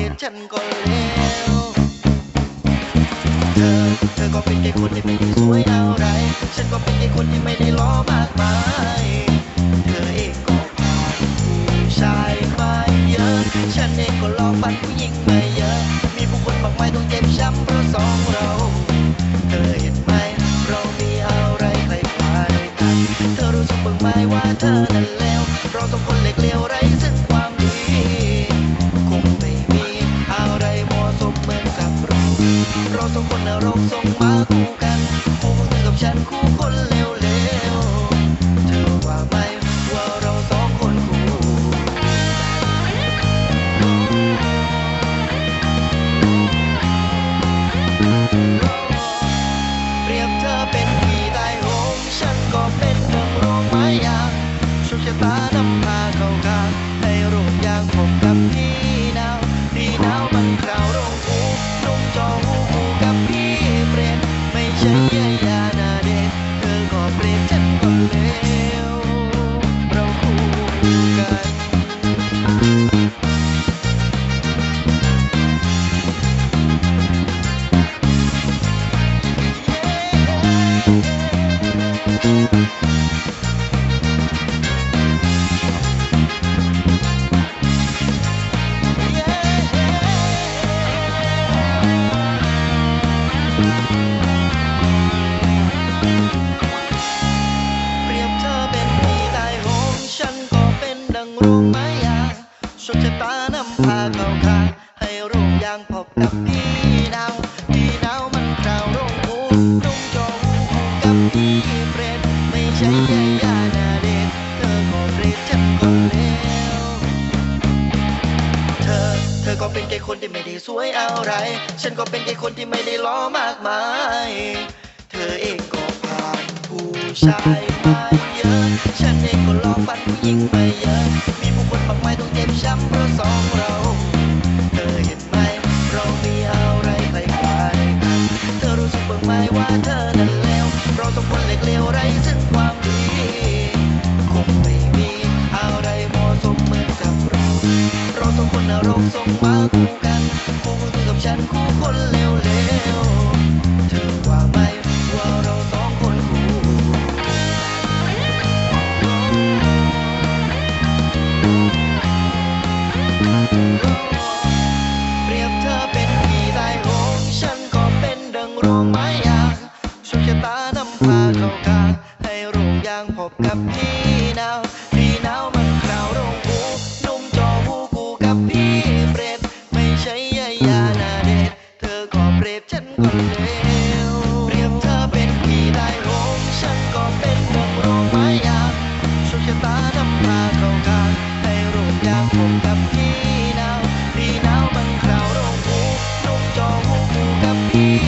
ียกฉันก็เลวเธอ เธอก็เป็นแค่คนที่ไม่ได้สวยอะไร ฉันก็เป็นแค่คนที่ไม่ได้ล้อมากมาย เธอเองก็ผ่านผู้ชายมาเยอะ ฉันเองก็ลองฝันผู้หญิงมาเยอะ มีผู้คนมากมายต้องเจ็บช้ำเพราะสองเรา เธอเห็นไหม เรามีอะไรใคล้ายกัน เธอรู้สึกบ้างไหมว่าเธอนั้นแล้วเราต้องคนเล็กเลวไร้ซึ่ง สองคนนรกส่งมาคู่กันคู่เธอกับฉันคู่คนเลว ชคชะตานำพาเข้าข้างให้โรงยางพบกับพี่หนาว คนที่ไม่ได้สวยอะไร ฉันก็เป็นแค่คนที่ไม่ได้ล้อมากมาย เธอเองก็ผ่านผู้ชายมาเยอะ ฉันเองก็ลองปันผู้หญิงมาเยอะ มีผู้คนมากมายต้องเจ็บช้ำเพราะสองเรา เธอเห็นไหมเรามีอะไรคล้ายๆกัน เธอรู้สึกบ้างไหมว่าเธอนั้นแล้วเราสองคนเล็กเลวไร้ซึ่ง เราสองคนนรกส่งมาคู่กันคู่เธอกับฉันคู่คนเลวๆเธอว่าไหมว่าเราสองคนคู่เปรียบเธอเป็นพี่ใต้หงส์ฉันก็เป็นดังโรงไม้ยางโชคชะตานำพาเข้าข้างให้โรงยางพบกับพี่หนาวดีหนาวมังคลารุ่ง ผมกับพี่นาวพี่นาวบางคราวโรงหูนุ่งจอหูกับพี่